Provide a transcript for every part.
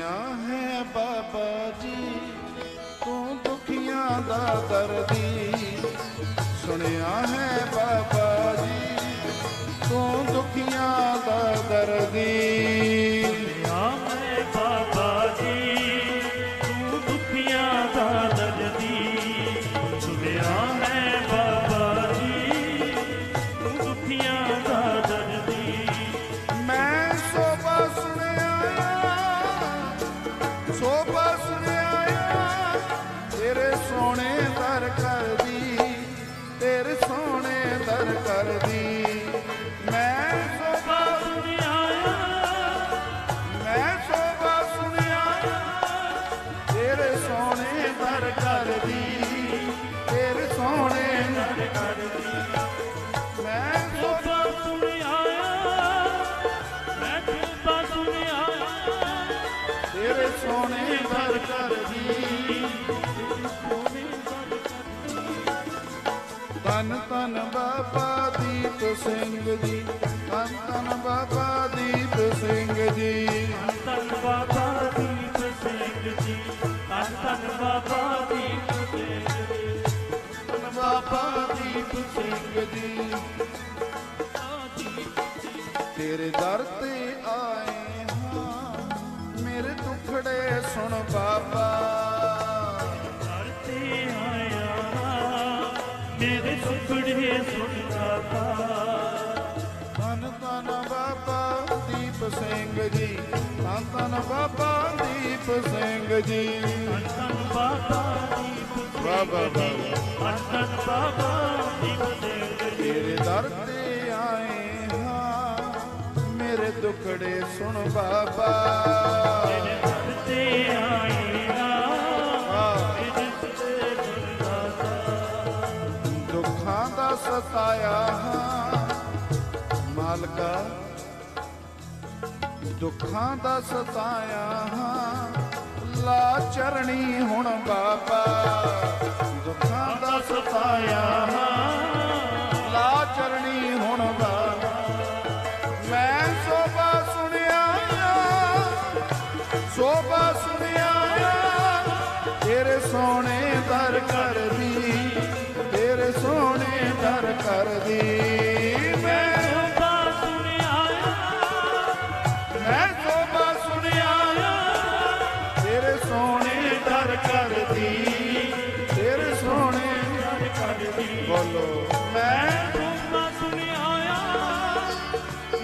ਸੁਣਿਆ ਹੈ ਬਾਬਾ ਜੀ ਤੂੰ ਦੁਖੀਆਂ ਦਾ ਦਰਦੀ ਤਨ ਤਨ ਬਾਬਾ ਦੀਪ ਸਿੰਘ ਜੀ ਤਨ ਤਨ ਬਾਬਾ ਦੀਪ ਸਿੰਘ ਜੀ। ਧੰਨ ਬਾਬਾ ਦੀਪ ਸਿੰਘ ਜੀ ਬਾਬਾ ਦੀਪ ਸਿੰਘ ਜੀ ਤਨ ਬਾਬਾ ਦੀਪ ਸਿੰਘ ਜੀ। ਤੇਰੇ ਦਰ ਤੇ ਆਏ ਹਾਂ ਮੇਰੇ ਦੁਖੜੇ ਸੁਣ ਬਾਬਾ। ਸੁਣਦਾ ਤਨ ਤਨ ਬਾਬਾ ਦੀਪ ਸਿੰਘ ਜੀ ਤਨ ਤਨ ਬਾਬਾ ਦੀਪ ਸਿੰਘ ਜੀ ਧੰਨ ਧੰਨ ਬਾਬਾ ਦੀਪ ਵਾਹ ਵਾਹ ਵਾਹ। ਧੰਨ ਧੰਨ ਬਾਬਾ ਦੀਪ ਸਿੰਘ ਜੀ ਤੇਰੇ ਦਰ ਤੇ ਆਏ ਹਾਂ ਮੇਰੇ ਦੁਖੜੇ ਸੁਣ ਬਾਬਾ ਮੇਰੇ ਘਰ ਤੇ ਆਇਆ ਸਤਾਇਆ ਹਾਂ। ਮਾਲਕਾ, ਦੁੱਖਾਂ ਦਾ ਸਤਾਇਆ ਹਾਂ। ਲਾ ਚਰਣੀ ਹੁਣ ਬਾਬਾ, ਦੁੱਖਾਂ ਦਾ ਸਤਾਇਆ ਹਾਂ। ਲਾ ਚਰਣੀ ਹੁਣ ਦਰ ਕਰਦੀ। ਮੈਂ ਸੋਭਾ ਸੁਣਿਆ ਮੈਂ ਸੋਭਾ ਸੁਣਿਆ। ਤੇਰੇ ਸੋਹਣੇ ਦਰ ਕਰਦੀ ਤੇਰੇ ਸੋਹਣੇ ਦਰ ਕਰਦੀ। ਬੋਲੋ। ਮੈਂ ਸੋਭਾ ਸੁਣਿਆ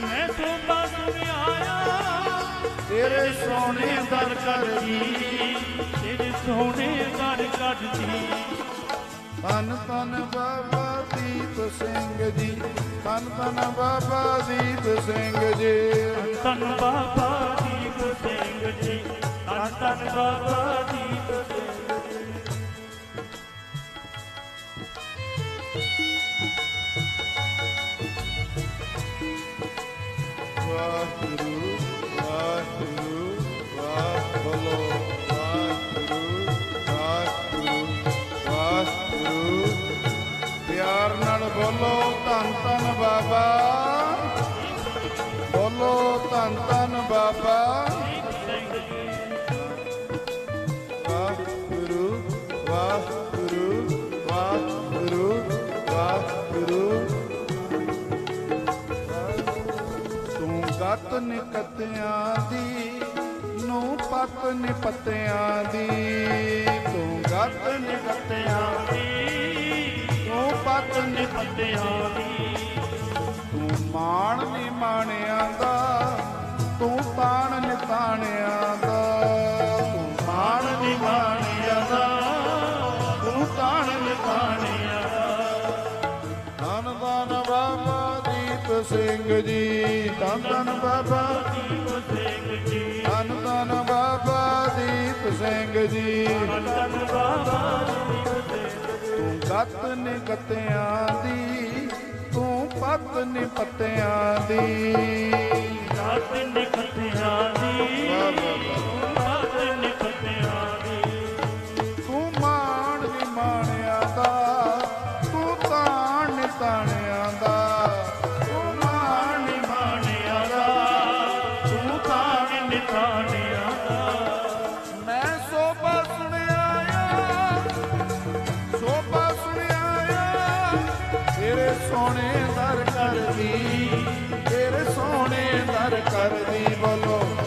ਮੈਂ ਸੋਭਾ ਸੁਣਿਆ। ਤੇਰੇ ਸੋਹਣੇ ਦਰ ਕਰਦੀ ਤੇਰੇ ਸੋਹਣੇ ਘਰ ਕੱਢਦੀ ਧੰਨ ਧੰਨ ਬਾਬਾ ਦੀਪ ਸਿੰਘ ਜੀ ਧੰਨ ਧੰਨ ਬਾਬਾ ਦੀਪ ਸਿੰਘ ਜੀ। ਧੰਨ ਬਾਬਾ ਦੀਪ ਸਿੰਘ ਜੀ ਧੰਨ ਧੰਨ ਬਾਬਾ ਦੀਪ ਸਿੰਘ ਜੀ। ਬਾਬਾ। ਬੋਲੋ ਧੰਨ ਧੰਨ ਬਾਬਾ। ਵਾਹਿਗੁਰੂ ਵਾਹਿਗੁਰੂ ਵਾਹਿਗੁਰੂ ਵਾਹਿਗੁਰੂ। ਤੂੰ ਗਤ ਨਿਕਤਿਆਂ ਦੀ ਨੂੰ ਪਤ ਨਿਪਤਿਆਂ ਦੀ। ਤੂੰ ਗਤ ਨਿਕਤਿਆਂ ਤੂੰ ਪਤ ਪੱਤਿਆਂ ਦੀ। ਮਾਣ ਨੀ ਮਾਣਿਆਂ ਦਾ ਤੂੰ ਤਾਣ ਨਿਤਾਣਿਆਂ ਦਾ। ਤੂੰ ਮਾਣ ਨੀ ਮਾਣਿਆਂ ਦਾ ਤੂੰ ਤਾਣ ਨਿਤਾਣਿਆਂ ਧੰਨ ਧੰਨ ਬਾਬਾ ਦੀਪ ਸਿੰਘ ਜੀ ਧੰਨ ਧੰਨ ਬਾਬਾ ਦੀਪ ਸਿੰਘ ਜੀ। ਧੰਨ ਧੰਨ ਬਾਬਾ ਦੀਪ ਸਿੰਘ ਜੀ। ਧੰਨ ਧੰਨ ਬਾਬਾ ਦੀਪ ਸਿੰਘ ਤੂੰ ਗਤ ਨਿਗਤਿਆਂ ਦੀ ਤੂੰ ਪਤ ਨਿਪਤਿਆਂ ਦੀ। ਰਾਤ ਨਿਕਤਿਆਂ ਦੀ। ਵਾਹ ਵਾਹ ਰਾਤ ਨਿਕਤਿਆਂ ਦੀ। ਪਿਆਰ ਕਰਦੀ ਬੋਲੋ।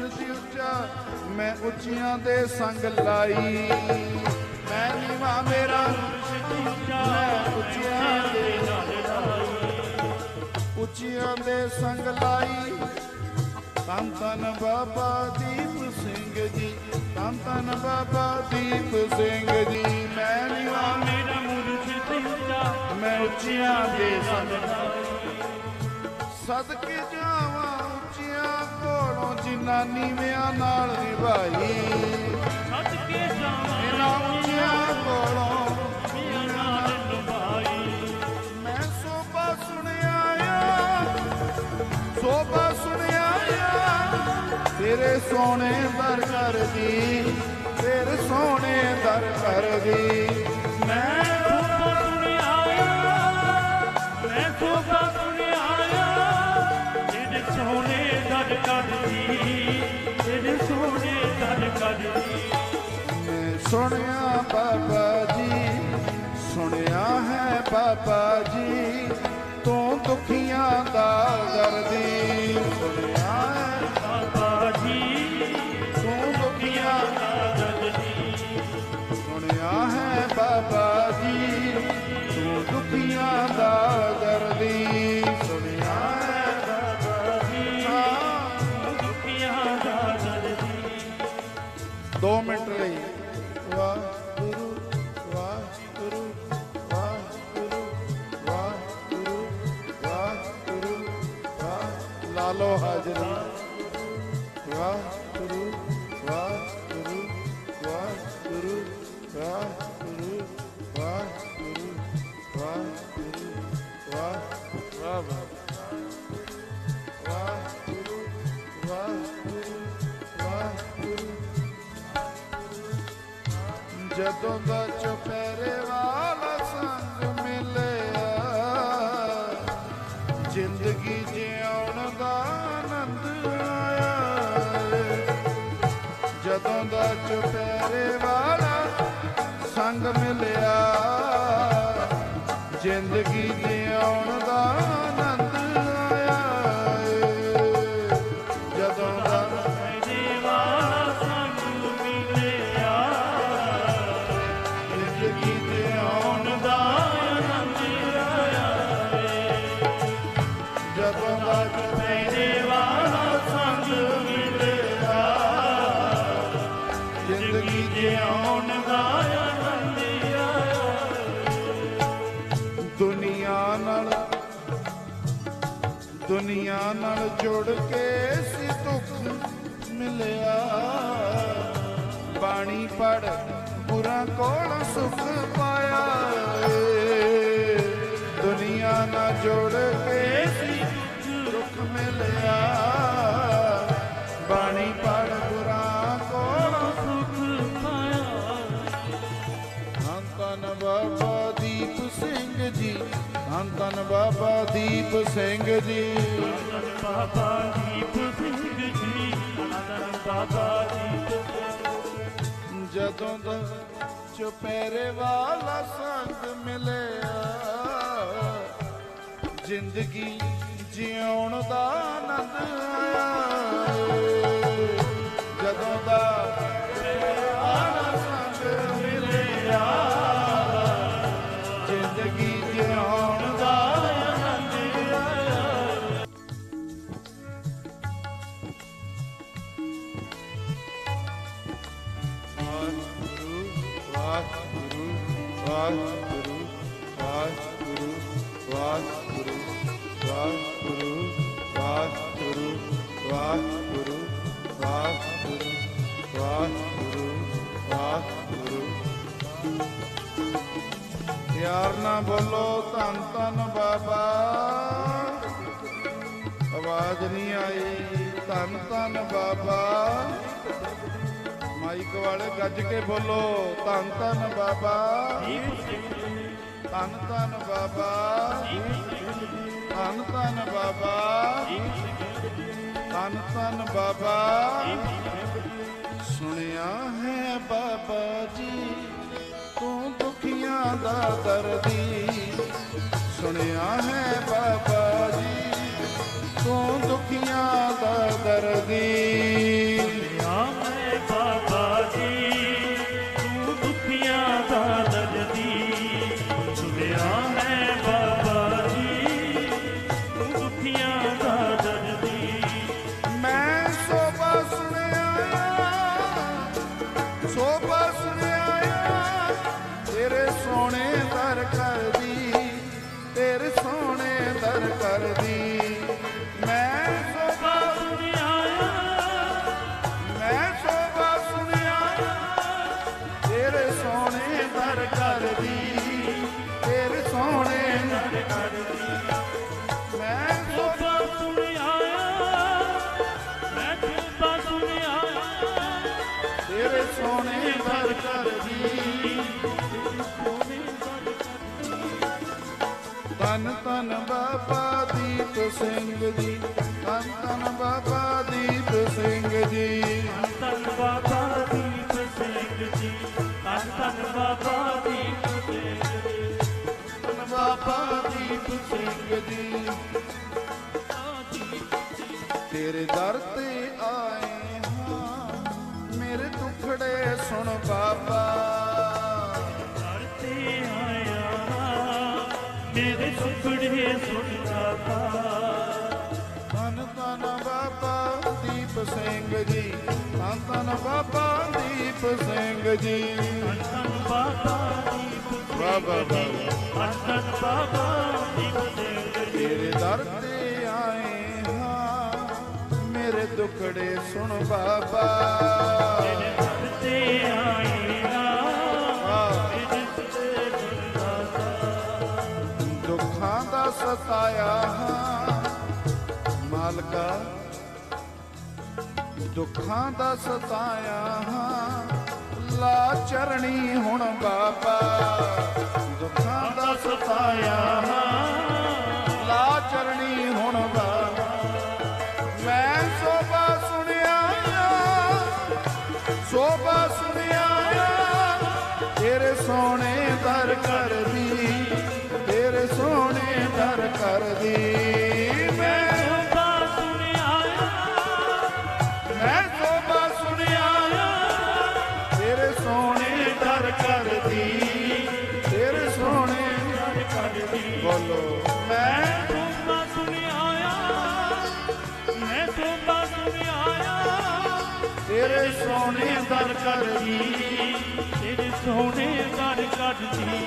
ਮੇਰਾ ਉੱਚਾ, ਮੈਂ ਉੱਚੀਆਂ ਦੇ ਸੰਗ ਲਾਈ। ਮੈਂ ਨੀਵਾ, ਮੇਰਾ ਮੈਂ ਉੱਚੀਆਂ ਦੇ ਉੱਚੀਆਂ ਦੇ ਸੰਗ ਲਾਈ। ਧੰਨ ਧੰਨ ਬਾਬਾ ਦੀਪ ਸਿੰਘ ਜੀ, ਧੰਨ ਧੰਨ ਬਾਬਾ ਦੀਪ ਸਿੰਘ ਜੀ। ਮੈਂ ਨੀਵਾ, ਮੇਰਾ ਮੁਰਸ਼ਿਦ ਉੱਚਾ, ਮੈਂ ਉੱਚੀਆਂ ਦੇ ਸੰਗ ਸਦਕੇ ਜਾਵਾਂ ਕੋਲੋਂ ਜਿਨ੍ਹਾਂ ਨੀਵਿਆਂ ਨਾਲ ਨਿਭਾਈ ਸੱਚ ਕੇ ਜਾਵਾਂ ਇਹਨਾਂ ਉੱਚੀਆਂ ਕੋਲੋਂ ਮੀਆਂ ਨਾਲ ਨਿਭਾਈ ਮੈਂ ਸੋਭਾ ਸੁਣਿਆ ਆ, ਸੋਭਾ ਸੁਣਿਆ ਆ। ਤੇਰੇ ਸੋਹਣੇ ਦਰ ਕਰਦੀ, ਤੇਰੇ ਸੋਹਣੇ ਦਰ ਕਰਦੀ। ਮੈਂ ਸੋਭਾ ਸੁਣਿਆ ਮੈਂ ਸੋਭਾ ਸੁਣਿਆ ਜਿਹਦੇ ਸੋਹਣੇ ਦਰ ਕਰਦੀ ਜਿਹਦੇ ਸੋਹਣੇ ਦਰ ਕਰਦੀ ਮੈਂ ਸੁਣਿਆ ਬਾਬਾ ਜੀ, ਸੁਣਿਆ ਹੈ ਬਾਬਾ ਜੀ, ਤੂੰ ਦੁਖੀਆਂ ਦਾ ਦਰਦੀ। ਸੁਣਿਆ ਹੈ ਵਾਹਿਗੁਰੂ ਵਾਹਿਗੁਰੂ ਵਾਹਿਗੁਰੂ ਵਾਹ ਵਾਹ ਵਾਹ ਵਾਹਿਗੁਰੂ ਵਾਹਿਗੁਰੂ ਵਾਹਿਗੁਰੂ ਜਦੋਂ ਦਾ ਚੁਪਹਿਰੇ ਵਾਲਾ ਸੰਗ ਮਿਲਿਆ ਜ਼ਿੰਦਗੀ ਜਿਉਣ ਦਾ ਆਨੰਦ ਆਇਆ ਜਦੋਂ ਦਾ ਚੁਪਹਿਰੇ ਵਾਲਾ ਸੰਗ ਮਿਲਿਆ। ਜ਼ਿੰਦਗੀ ਜਿਉਣ ਦਾ ਜੁੜ ਕੇ ਧੰਨ ਬਾਬਾ ਦੀਪ ਸਿੰਘ ਜੀ। ਬਾਬਾ ਦੀਪ ਸਿੰਘ ਜੀ ਅਨੰਦ ਬਾਬਾ ਦੀਪ ਜਦੋਂ ਦਾ ਚੁਪਹਿਰੇ ਵਾਲਾ ਸੰਗ ਮਿਲਿਆ, ਜ਼ਿੰਦਗੀ ਜਿਉਣ ਦਾ ਆਨੰਦ ਆਇਆ। ਜਦੋਂ ਦਾ ਵਾਹਿਗੁਰੂ ਵਾਹਿਗੁਰੂ ਵਾਹਿਗੁਰੂ ਵਾਹਿਗੁਰੂ ਵਾਹਿਗੁਰੂ ਵਾਹਿਗੁਰੂ ਵਾਹਿਗੁਰੂ ਵਾਹਿਗੁਰੂ ਵਾਹਿਗੁਰੂ ਵਾਹਿਗੁਰੂ। ਪਿਆਰ ਨਾ ਬੋਲੋ, ਧੰਨ ਧੰਨ ਬਾਬਾ। ਆਵਾਜ਼ ਨਹੀਂ ਆਈ। ਧੰਨ ਧੰਨ ਬਾਬਾ। ਮਾਈਕ ਵਾਲੇ ਗੱਜ ਕੇ ਬੋਲੋ, ਧੰਨ ਧੰਨ ਬਾਬਾ। ਧੰਨ ਧੰਨ ਬਾਬਾ। ਧੰਨ ਧੰਨ ਬਾਬਾ। ਧੰਨ ਧੰਨ ਬਾਬਾ। ਸੁਣਿਆ ਹੈ ਬਾਬਾ ਜੀ, ਤੂੰ ਦੁਖੀਆਂ ਦਾ ਦਰਦੀ। ਸੁਣਿਆ ਹੈ ਬਾਬਾ ਜੀ, ਤੂੰ ਦੁਖੀਆਂ ਦਾ ਦਰਦੀ। ਬਾਬਾ ਦੀਪ ਸਿੰਘ ਜੀ ਤਨ ਤਨ ਬਾਬਾ ਦੀਪ ਸਿੰਘ ਜੀ। ਧੰਨ ਬਾਬਾ ਦੀਪ ਸਿੰਘ ਜੀ ਧੰਨ ਧੰਨ ਬਾਬਾ ਦੀਪ ਸਿੰਘ ਜੀ। ਤਨ ਬਾਬਾ ਦੀਪ ਸਿੰਘ ਜੀ। ਤੇਰੇ ਦਰ ਤੇ ਆਏ ਹਾਂ ਮੇਰੇ ਦੁਖੜੇ ਸੁਣ ਬਾਬਾ। ਮੇਰੇ ਸੁਖੜੇ ਸੁਣਦਾ ਪਾ ਧੰਨ ਧੰਨ ਬਾਬਾ ਦੀਪ ਸਿੰਘ ਜੀ ਧੰਨ ਧੰਨ ਬਾਬਾ ਦੀਪ ਸਿੰਘ ਜੀ। ਧੰਨ ਬਾਬਾ ਦੀਪ ਧੰਨ ਬਾਬਾ ਦੀਪ ਸਿੰਘ ਜੀ। ਤੇਰੇ ਦਰ ਤੇ ਆਏ ਹਾਂ ਮੇਰੇ ਦੁਖੜੇ ਸੁਣ ਬਾਬਾ। ਮੇਰੇ ਘਰ ਤੇ ਆਏ ਨਾ ਸਤਾਇਆ ਹਾਂ। ਮਾਲਕਾ, ਦੁੱਖਾਂ ਦਾ ਸਤਾਇਆ ਹਾਂ। ਲਾ ਚਰਣੀ ਹੁਣ ਬਾਬਾ, ਦੁੱਖਾਂ ਦਾ ਸਤਾਇਆ ਹਾਂ। ਲਾ ਚਰਣੀ ਹੁਣ ਬਾਬਾ, ਮੈਂ ਸੋਭਾ ਸੁਣਿਆ ਸੋਭਾ ਸੁਣਿਆ ਤੇਰੇ ਸੋਹਣੇ ਦਰ ਕਰਦੀ, ਤੇਰੇ ਸੋਹਣੇ ਕਰਦੀ ਮੈਂ। ਸੋਭਾ ਸੁਣਿਆ। ਮੈਂ ਸੋਭਾ ਸੁਣਿਆ। ਤੇਰੇ ਸੋਹਣੇ ਦਰ ਕਰਦੀ। ਤੇਰੇ ਸੋਹਣੇ ਦਰ ਕਰਦੀ। ਬੋਲੋ। ਮੈਂ ਸੋਭਾ ਸੁਣਿਆ। ਮੈਂ ਸੋਭਾ ਸੁਣਿਆ। ਤੇਰੇ ਸੋਹਣੇ ਦਰ ਕਰਦੀ। ਤੇਰੇ ਸੋਹਣੇ ਦਰ ਕੱਢਦੀ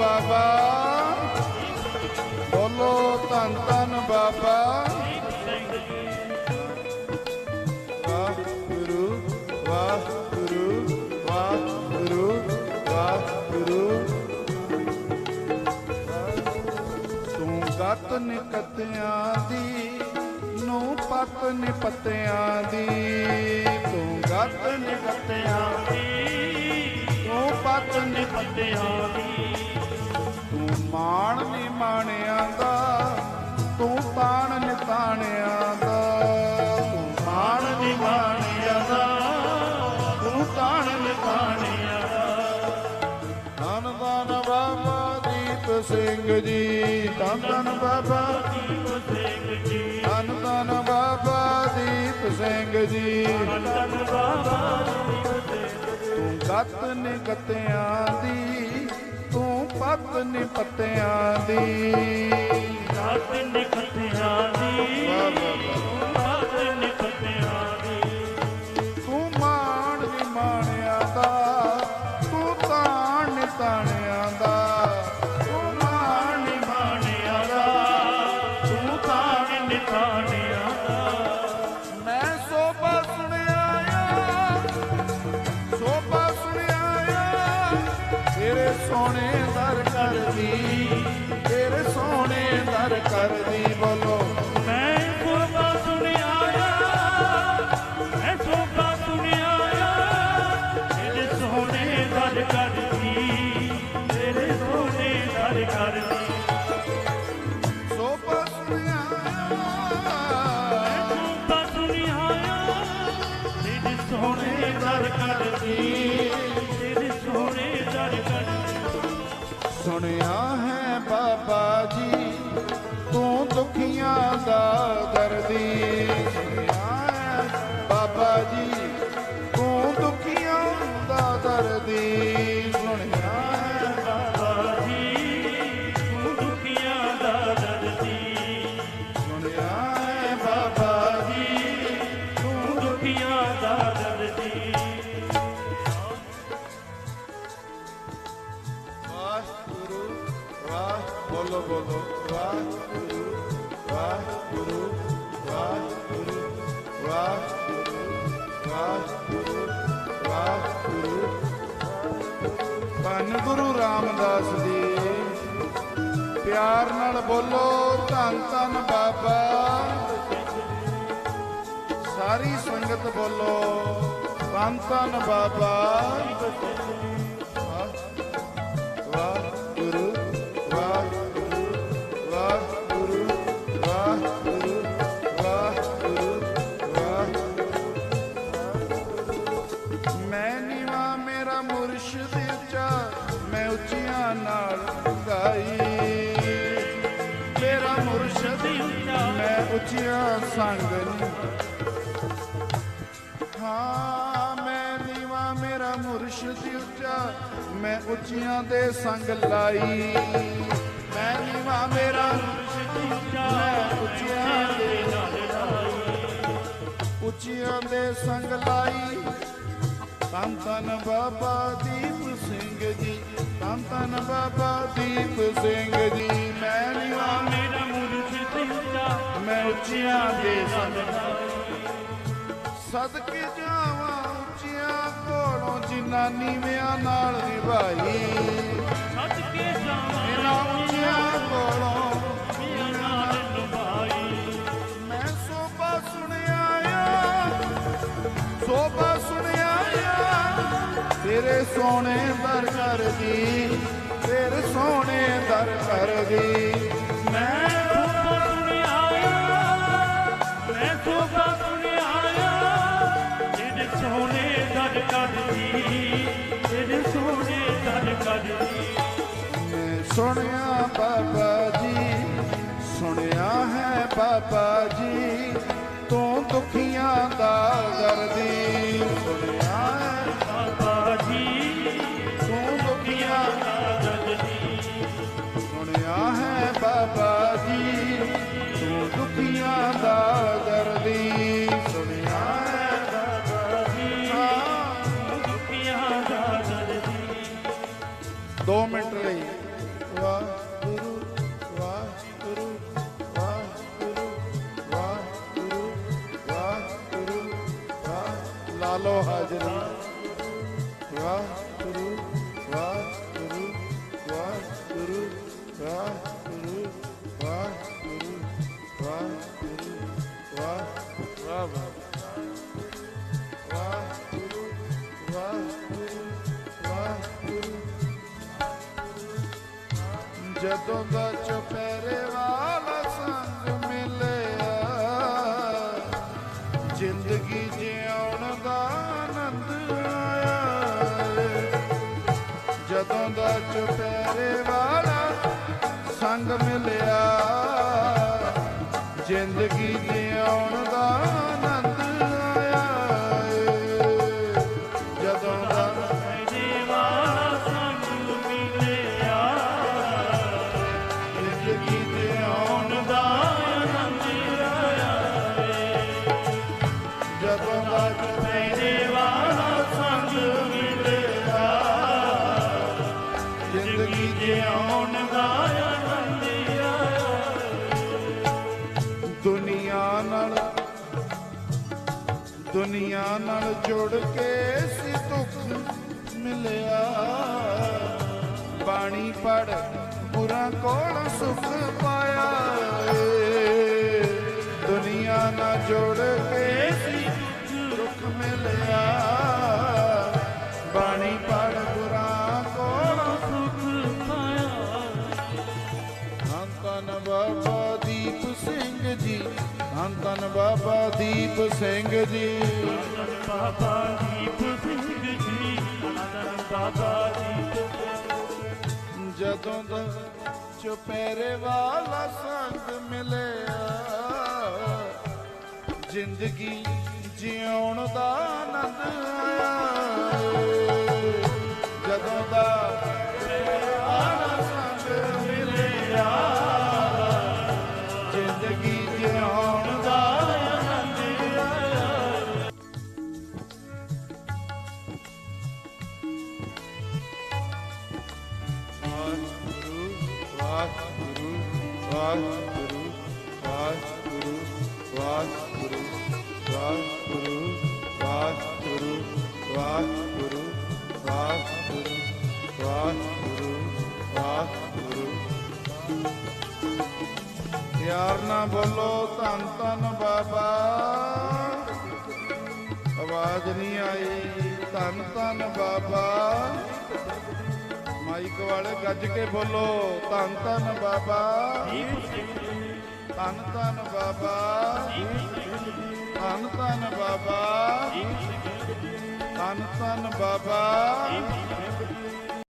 ਬਾਬਾ। ਬੋਲੋ ਧੰਨ ਧੰਨ ਬਾਬਾ। ਵਾਹਿਗੁਰੂ ਵਾਹਿਗੁਰੂ ਵਾਹਿਗੁਰੂ ਤੂੰ ਗਤ ਨਿਕਤਿਆਂ ਦੀ, ਨੂੰ ਪਤ ਨਿਪਤਿਆਂ ਦੀ। ਤੂੰ ਗਤ ਨਿਕਤਿਆਂ ਤੂੰ ਪਤ ਨਿਪ ਦੀ। ਮਾਣ ਨੀ ਮਾਣਿਆਂ ਦਾ, ਤੂੰ ਤਾਣ ਨਿਤਾਣਿਆਂ ਦਾ। ਤੂੰ ਮਾਣ ਨੀ ਮਾਣਿਆਂ ਦਾ, ਤੂੰ ਤਾਣ ਨਿਤਾਣਿਆਂ ਧੰਨ ਧੰਨ ਬਾਬਾ ਦੀਪ ਸਿੰਘ ਜੀ, ਧੰਨ ਧੰਨ ਬਾਬਾ ਦੀਪ ਸਿੰਘ ਜੀ। ਧੰਨ ਧੰਨ ਬਾਬਾ ਦੀਪ ਸਿੰਘ ਜੀ। ਧੰਨ ਬਾਬਾ ਦੀਪ ਸਿੰਘ ਤੂੰ ਗੱਤ ਨੇ ਦੀ ਪੱਤ ਨੇ ਪੱਤਿਆਂ ਦੀ। ਰਾਤ ਨਿਕਤਿਆਂ ਦੀ। ਰਾਤ ਨਿਕਤਿਆਂ ਦੀ। ਤੂੰ ਮਾਣ ਨੀ ਮਾਣਿਆ ਦਾ ਤੂੰ ਤਾਣ ਨੀ ਤਾਣਿਆ ਸੋਹਣੇ ਦਰ ਕਰਦੀ ਧੰਨ ਬਾਬਾ। ਮੈਂ ਦੇ ਸੰਗ ਲਾਈ। ਮੈਂ ਨੀਵਾ, ਮੇਰਾ ਮੁਰਸ਼ਿਦ ਮੈਂ ਉੱਚੀਆਂ ਦੇ ਉੱਚੀਆਂ ਦੇ ਸੰਗ ਲਾਈ। ਧੰਨ ਧੰਨ ਬਾਬਾ ਦੀਪ ਸਿੰਘ ਜੀ, ਧੰਨ ਧੰਨ ਬਾਬਾ ਦੀਪ ਸਿੰਘ ਜੀ। ਮੈਂ ਨੀਵਾ, ਮੇਰਾ ਮੁਰਸ਼ਿਦ ਮੈਂ ਉੱਚੀਆਂ ਦੇ ਸੰਗ ਲਾਈ। ਸਦਕੇ ਜਾਵਾਂ ਉੱਚੀਆਂ ਕੋਲੋਂ ਜਿਨ੍ਹਾਂ ਨੀਵਿਆਂ ਨਾਲ ਨਿਭਾਈ ਸੱਚ ਕੇ ਜਾਵਾਂ ਇਹਨਾਂ ਉੱਚੀਆਂ ਕੋਲੋਂ ਨਾਲ ਨਿਭਾਈ ਮੈਂ ਸੋਭਾ ਸੁਣਿਆ ਆ ਸੋਭਾ ਸੁਣਿਆ ਆ ਤੇਰੇ ਸੋਹਣੇ ਦਰ ਕਰਦੀ ਤੇਰੇ ਸੋਹਣੇ ਦਰ ਕਰਦੀ। ਮੈਂ ਸੋਭਾ ਸੁਣਿਆ ਮੈਂ ਸੋਭਾ ਸੋਹਣੇ ਤੇਰੇ ਸੋਹਣੇ ਦਰ ਕਰਦੀ ਮੈਂ ਸੁਣਿਆ ਬਾਬਾ ਜੀ, ਸੁਣਿਆ ਹੈ ਬਾਬਾ ਜੀ, ਤੂੰ ਦੁਖੀਆਂ ਦਾ ਦਰਦੀ। ਜਦੋਂ ਦਾ ਚੁਪਹਿਰੇ ਵਾਲਾ ਸੰਗ ਮਿਲਿਆ। ਜ਼ਿੰਦਗੀ ਜਿਉਣ ਦਾ ਆਨੰਦ ਆਇਆ ਜਦੋਂ ਦਾ ਚੁਪਹਿਰੇ ਵਾਲਾ ਸੰਗ ਮਿਲਿਆ, ਜ਼ਿੰਦਗੀ ਦੁਨੀਆ ਨਾਲ ਜੁੜ ਕੇ ਸੀ ਦੁੱਖ ਮਿਲਿਆ। ਬਾਣੀ ਪੜ ਗੁਰਾਂ ਕੋਲ ਸੁਖ ਪਾਇਆ ਸਿੰਘ ਜੀ। ਧੰਨ ਬਾਬਾ ਦੀਪ ਸਿੰਘ ਜੀ ਧੰਨ ਬਾਬਾ ਦੀਪ ਜਦੋਂ ਦਾ ਚੁਪਹਿਰੇ ਵਾਲਾ ਸੰਗ ਮਿਲਿਆ, ਜ਼ਿੰਦਗੀ ਜਿਉਣ ਦਾ ਆਨੰਦ ਆਇਆ। ਜਦੋਂ ਦਾ ਚੁਪਹਿਰੇ ਵਾਲਾ ਸੰਗ ਮਿਲਿਆ ਵਾਹਿਗੁਰੂ ਵਾਹਿਗੁਰੂ ਵਾਹਿਗੁਰੂ ਵਾਹਿਗੁਰੂ ਵਾਹਿਗੁਰੂ ਵਾਹਿਗੁਰੂ ਵਾਹਿਗੁਰੂ ਵਾਹਿਗੁਰੂ ਵਾਹਿਗੁਰੂ ਵਾਹਿਗੁਰੂ ਵਾਹਿਗੁਰੂ ਯਾਰ ਨਾ ਬੋਲੋ ਧੰਨ ਧੰਨ ਬਾਬਾ। ਆਵਾਜ਼ ਨਹੀਂ ਆਈ। ਧੰਨ ਧੰਨ ਬਾਬਾ। ਮਾਈਕ ਵਾਲੇ ਗੱਜ ਕੇ ਬੋਲੋ, ਧੰਨ ਧੰਨ ਬਾਬਾ। ਧੰਨ ਧੰਨ ਬਾਬਾ। ਧੰਨ ਧੰਨ ਬਾਬਾ। ਧੰਨ ਧੰਨ ਬਾਬਾ।